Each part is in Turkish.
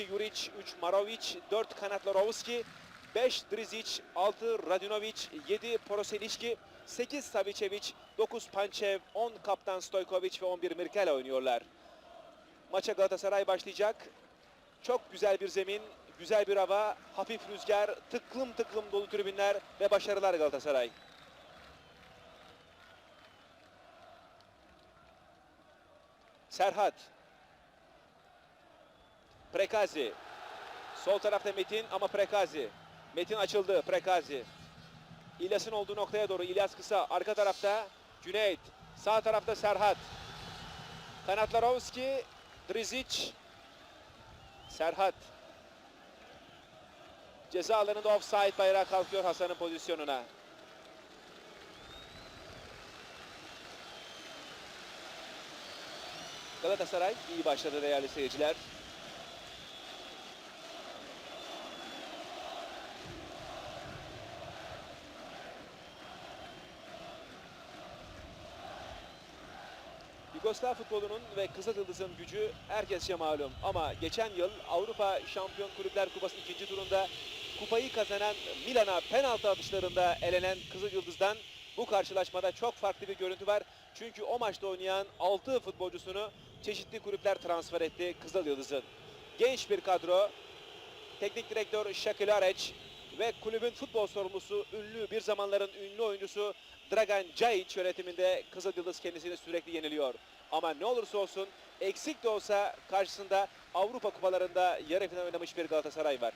2 Juric, 3 Marovic, 4 Kanatlarovski, 5 Drizic, 6 Radinovic, 7 Poroseliçki, 8 Savicevic, 9 Pançev, 10 Kaptan Stojkovic ve 11 Mirkela oynuyorlar. Maça Galatasaray başlayacak. Çok güzel bir zemin, güzel bir hava, hafif rüzgar, tıklım tıklım dolu tribünler ve başarılar Galatasaray. Serhat. Prekazi. Sol tarafta Metin ama Prekazi. Metin açıldı. Prekazi. İlyas'ın olduğu noktaya doğru. İlyas kısa. Arka tarafta Cüneyt. Sağ tarafta Serhat. Kanatlarovski. Drizic. Serhat. Ceza alanında offside bayrağı kalkıyor Hasan'ın pozisyonuna. Galatasaray iyi başladı değerli seyirciler. Yugoslav futbolunun ve Kızıldız'ın gücü herkesçe malum. Ama geçen yıl Avrupa Şampiyon Kulüpler Kupası ikinci turunda kupayı kazanan Milan'a penaltı atışlarında elenen Kızılyıldız'dan bu karşılaşmada çok farklı bir görüntü var. Çünkü o maçta oynayan 6 futbolcusunu çeşitli kulüpler transfer etti Kızılyıldız'ın. Genç bir kadro, teknik direktör Şakil Areç ve kulübün futbol sorumlusu ünlü bir zamanların ünlü oyuncusu Dragan Cahic yönetiminde Kızılyıldız kendisini sürekli yeniliyor. Ama ne olursa olsun eksik de olsa karşısında Avrupa kupalarında yarı final oynamış bir Galatasaray var.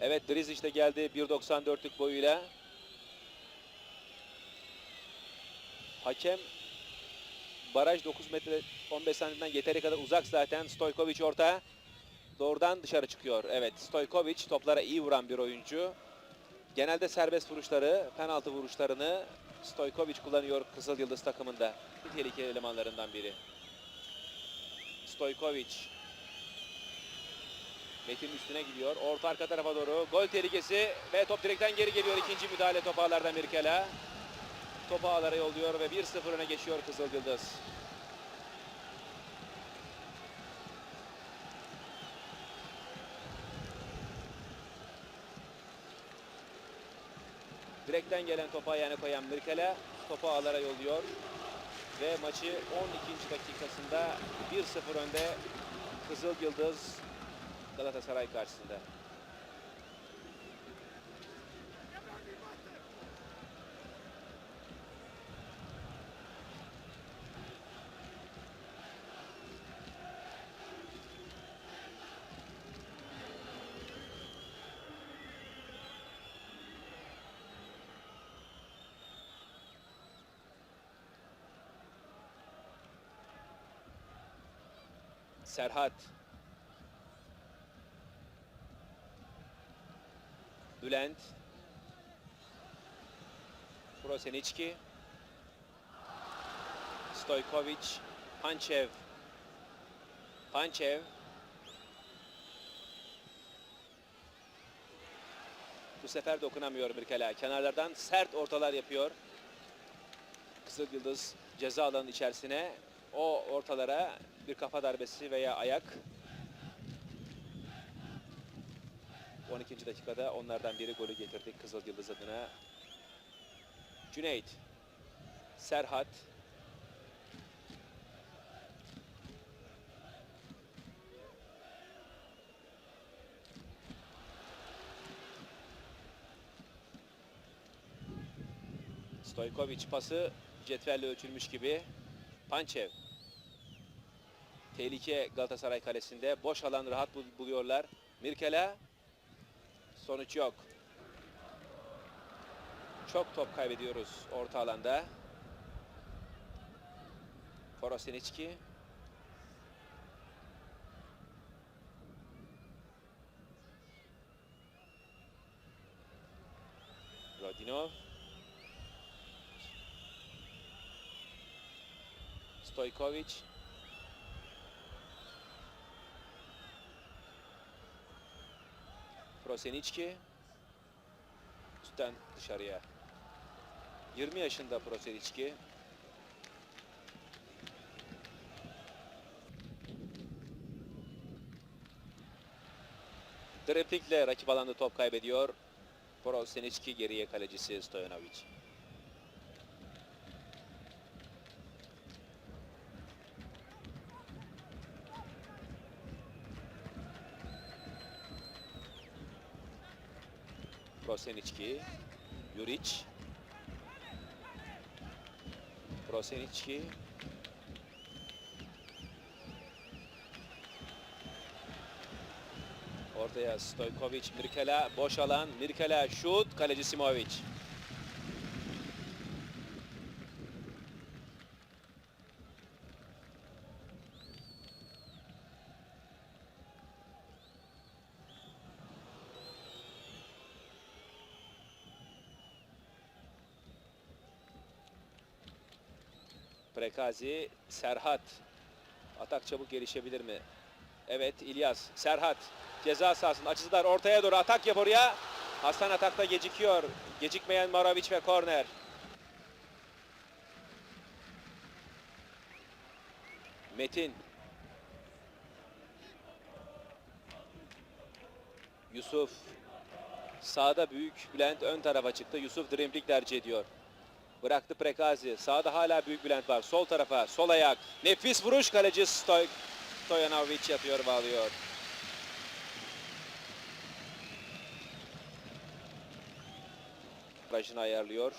Evet Drizic de geldi 1.94'lük boyuyla. Hakem baraj 9 metre 15 santimden yeteri kadar uzak zaten. Stojkovic orta. Doğrudan dışarı çıkıyor. Evet Stojkovic toplara iyi vuran bir oyuncu. Genelde serbest vuruşları, penaltı vuruşlarını Stojkovic kullanıyor Kızıl Yıldız takımında. Tehlikeli elemanlarından biri. Stojkovic. Metin üstüne gidiyor. Orta arka tarafa doğru. Gol tehlikesi ve top direkten geri geliyor. İkinci müdahale top ağlardan Mirkela. Topu ağlara yolluyor ve 1-0 öne geçiyor Kızıl Yıldız. Direkten gelen topa ayağını koyan Mirkela topu ağlara yolluyor. Ve maçı 12. dakikasında 1-0 önde Kızıl Yıldız Galatasaray karşısında. Serhat. Bülent. Prosenicki. Stojkovic. Pançev. Pançev. Bu sefer dokunamıyor Mirkela. Kenarlardan sert ortalar yapıyor. Kızıl Yıldız ceza alanının içerisine o ortalara bir kafa darbesi veya ayak 12. dakikada onlardan biri golü getirdik Kızıl Yıldız adına. Cüneyt, Serhat, Stojkovic pası cetvelle ölçülmüş gibi. Pançev. Tehlike Galatasaray kalesinde. Boş alan rahat bul- buluyorlar. Mirkela. Sonuç yok. Çok top kaybediyoruz orta alanda. Poroseniçki. Rodinov. Stojkovic. Prosenicki. Üstten dışarıya. 20 yaşında Proseliçki. Driplingle rakip alanda top kaybediyor. Proseliçki geriye kalecisi Stojanovic. Prosenicki, Juric. Prosenicki. Ortaya Stojkovic, Mirkela, boş alan, Mirkela, şut, kaleci Simovic. Prekazi, Serhat. Atak çabuk gelişebilir mi? Evet İlyas, Serhat. Ceza sahasının açıcılar ortaya doğru atak yap oraya. Hasan atakta gecikiyor. Gecikmeyen Marovic ve korner. Metin. Yusuf. Sağda büyük Bülent ön tarafa çıktı. Yusuf dribbling tercih ediyor. Bıraktı Prekazi. Sağda hala Büyük Bülent var. Sol tarafa, sol ayak. Nefis vuruş kaleci Stoy Stojanovic yatıyor, bağlıyor. Barajını ayarlıyor.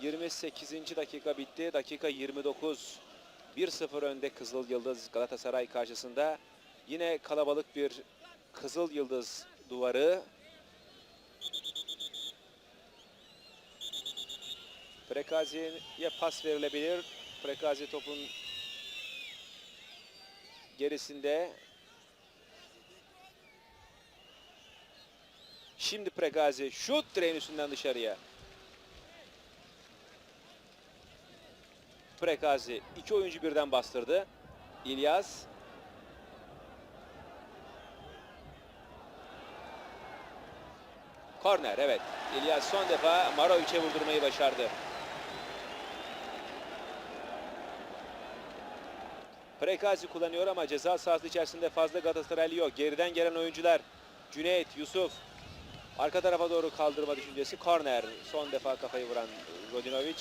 28. dakika bitti. Dakika 29. 1-0 önde Kızıl Yıldız Galatasaray karşısında. Yine kalabalık bir Kızıl Yıldız duvarı. Prekazi'ye pas verilebilir. Prekazi topun gerisinde. Şimdi Prekazi şut direğin üstünden dışarıya. Prekazi iki oyuncu birden bastırdı. İlyas Korner evet. İlyas son defa Marovic'e vurdurmayı başardı. Prekazi kullanıyor ama ceza sahası içerisinde fazla Galatasaraylı yok. Geriden gelen oyuncular Cüneyt, Yusuf. Arka tarafa doğru kaldırma düşüncesi. Korner. Son defa kafayı vuran Rodinovic.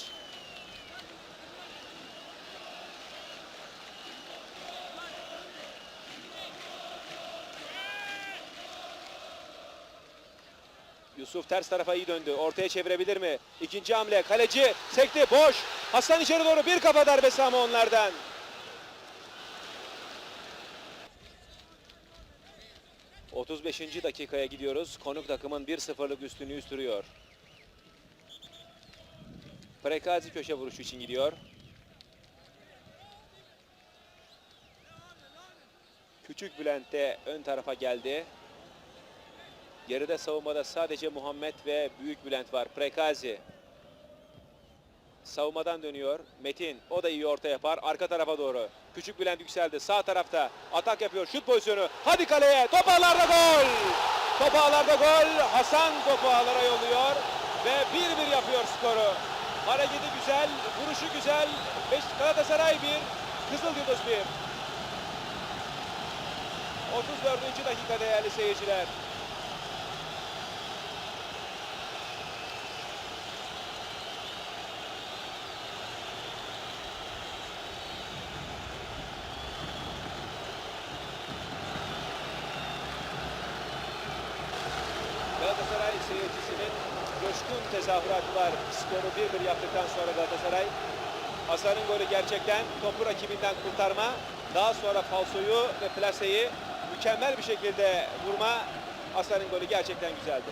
Yusuf ters tarafa iyi döndü. Ortaya çevirebilir mi? İkinci hamle. Kaleci sekti. Boş. Hasan içeri doğru bir kafa darbesi ama onlardan. ...35. dakikaya gidiyoruz. Konuk takımın 1-0'lık üstünlüğü sürüyor. Prekazi köşe vuruşu için gidiyor. Küçük Bülent de ön tarafa geldi. Geride savunmada sadece Muhammed ve Büyük Bülent var. Prekazi. Savunmadan dönüyor. Metin o da iyi orta yapar. Arka tarafa doğru. Küçük Bülent yükseldi. Sağ tarafta atak yapıyor. Şut pozisyonu. Hadi kaleye. Top ağlarda gol. Top ağlarda gol. Hasan topu ağlara yolluyor. Ve 1-1 yapıyor skoru. Hareketi güzel. Vuruşu güzel. Beş Galatasaray 1. Kızıl Yıldız 1. 34. dakika değerli seyirciler. Galatasaray seyircisinin coşkun tezahüratı var. Skoru 1-1 yaptıktan sonra Galatasaray. Hasan'ın golü gerçekten topu rakibinden kurtarma. Daha sonra falsoyu ve plaseyi mükemmel bir şekilde vurma. Hasan'ın golü gerçekten güzeldi.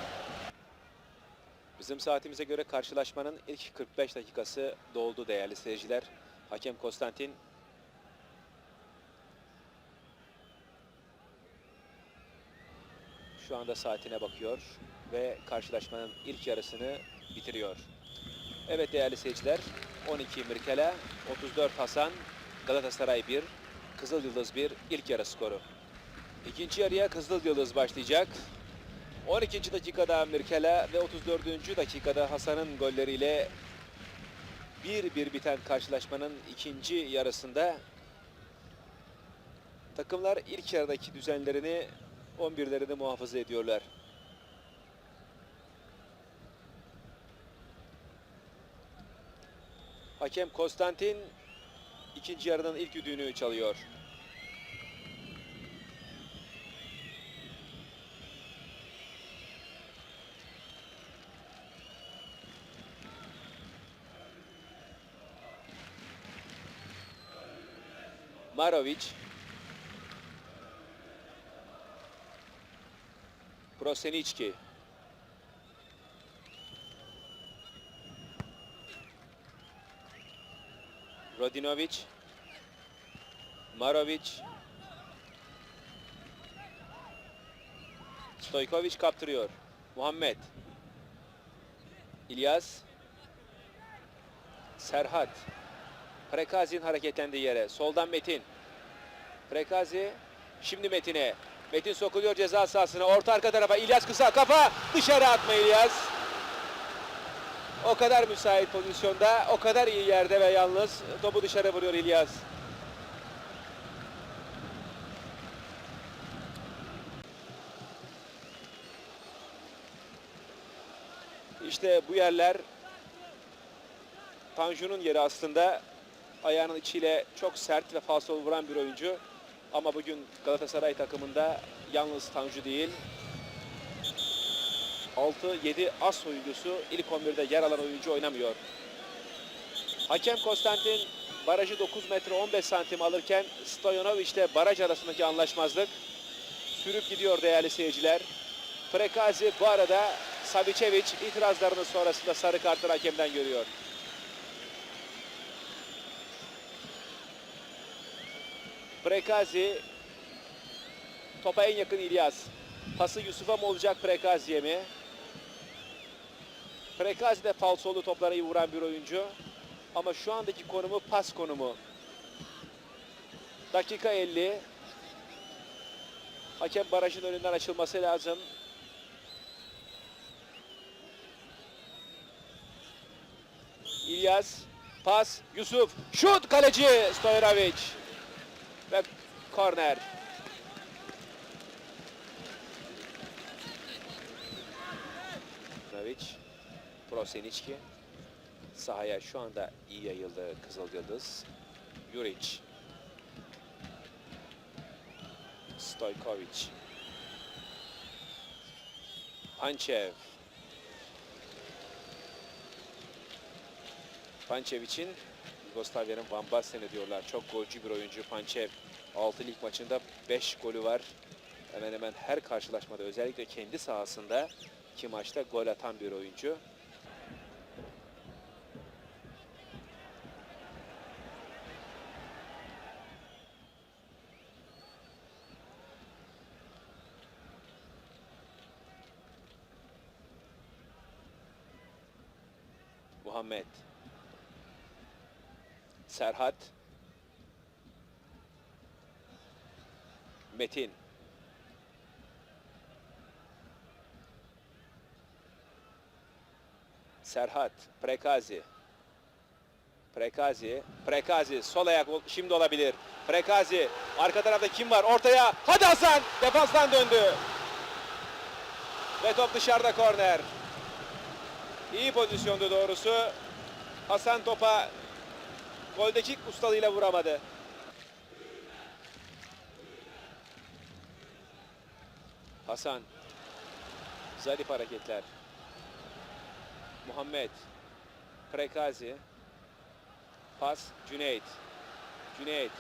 Bizim saatimize göre karşılaşmanın ilk 45 dakikası doldu değerli seyirciler. Hakem Konstantin şu anda saatine bakıyor ve karşılaşmanın ilk yarısını bitiriyor. Evet değerli seyirciler 12 Mirkela, 34 Hasan, Galatasaray 1, Kızıl Yıldız 1 ilk yarı skoru. İkinci yarıya Kızıl Yıldız başlayacak. 12. dakikada Mirkela ve 34. dakikada Hasan'ın golleriyle 1-1 biten karşılaşmanın ikinci yarısında takımlar ilk yarıdaki düzenlerini 11'lerini muhafaza ediyorlar. Hakem Konstantin ikinci yarının ilk düdüğünü çalıyor. Marovic. Prosenicki. Rodinovic. Marovic. Stojkovic kaptırıyor. Muhammed. İlyas. Serhat. Prekazi'nin hareketlendiği yere. Soldan Metin. Prekazi. Şimdi Metin'e. Metin sokuluyor ceza sahasına. Orta arka tarafa. İlyas kısa kafa. Dışarı atma İlyas. O kadar müsait pozisyonda. O kadar iyi yerde ve yalnız. Topu dışarı vuruyor İlyas. İşte bu yerler Tanju'nun yeri aslında ayağının içiyle çok sert ve falso vuran bir oyuncu. Ama bugün Galatasaray takımında yalnız Tanju değil. 6-7 as oyuncusu ilk 11'de yer alan oyuncu oynamıyor. Hakem Konstantin barajı 9 metre 15 santim alırken Stojanovic ile baraj arasındaki anlaşmazlık sürüp gidiyor değerli seyirciler. Prekazi bu arada Savicevic itirazlarının sonrasında sarı kartı hakemden görüyor. Prekazi topa en yakın İlyas. Pası Yusuf'a mı olacak Prekazi'ye mi? Prekazi de falsolu toplara iyi vuran bir oyuncu. Ama şu andaki konumu pas konumu. Dakika 50. Hakem barajın önünden açılması lazım. İlyas, pas, Yusuf, şut kaleci Stojanovic ve korner. Stojanovic, Prosenicki sahaya şu anda iyi yayıldı Kızıl Yıldız. Juric. Stojkovic. Pançev. Pançev için Yugoslavya'nın Van Basten'i diyorlar. Çok golcü bir oyuncu Pançev. 6 lig maçında 5 golü var. Hemen hemen her karşılaşmada özellikle kendi sahasında iki maçta gol atan bir oyuncu. Muhammed. Serhat. Metin. Serhat. Prekazi. Prekazi. Prekazi. Sol ayak şimdi olabilir. Prekazi. Arka tarafta kim var? Ortaya. Hadi Hasan. Defanstan döndü. Ve top dışarıda korner. İyi pozisyondu doğrusu. Hasan topa goldeki ustalığıyla vuramadı. Hasan. Zarif hareketler. Muhammed. Prekazi. Pas Cüneyt. Cüneyt.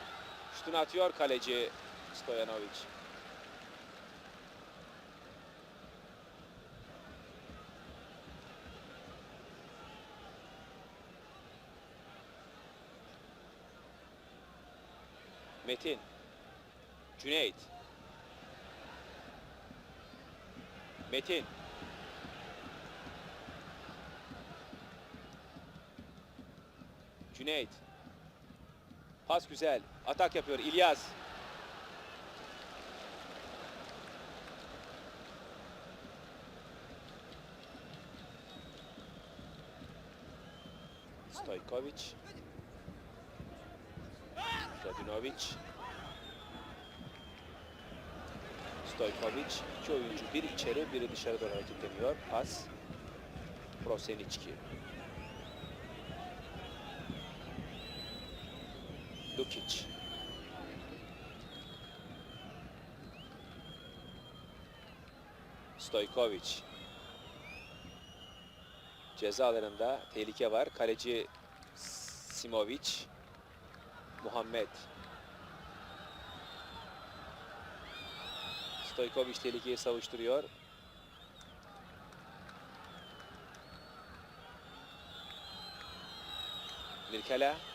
Şutunu atıyor kaleci Stojanovic. Metin. Cüneyt. Metin. Cüneyt. Pas güzel. Atak yapıyor İlyas. Stojkovic. Radinovic. Stojkovic. İki oyuncu bir içeri biri dışarı doğru hareketleniyor. Pas. Prosenicki. Lukic. Stojkovic. Ceza alanında tehlike var. Kaleci Simovic. Muhammed. Stojkovic tehlikeyi savuşturuyor. Mirkela.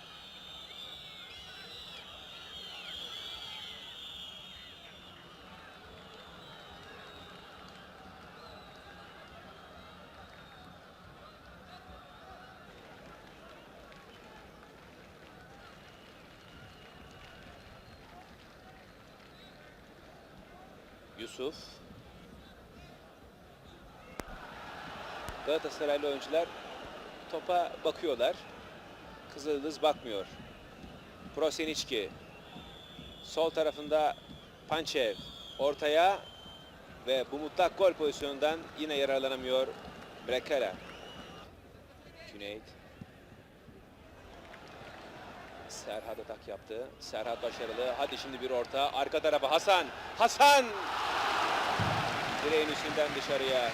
Yusuf. Galatasaraylı oyuncular topa bakıyorlar. Kızıldız bakmıyor. Prosenicki. Sol tarafında Pançev. Ortaya ve bu mutlak gol pozisyonundan yine yararlanamıyor Brekala. Cüneyt. Serhat atak yaptı. Serhat başarılı. Hadi şimdi bir orta. Arka tarafa Hasan. Hasan! Direğin üstünden dışarıya.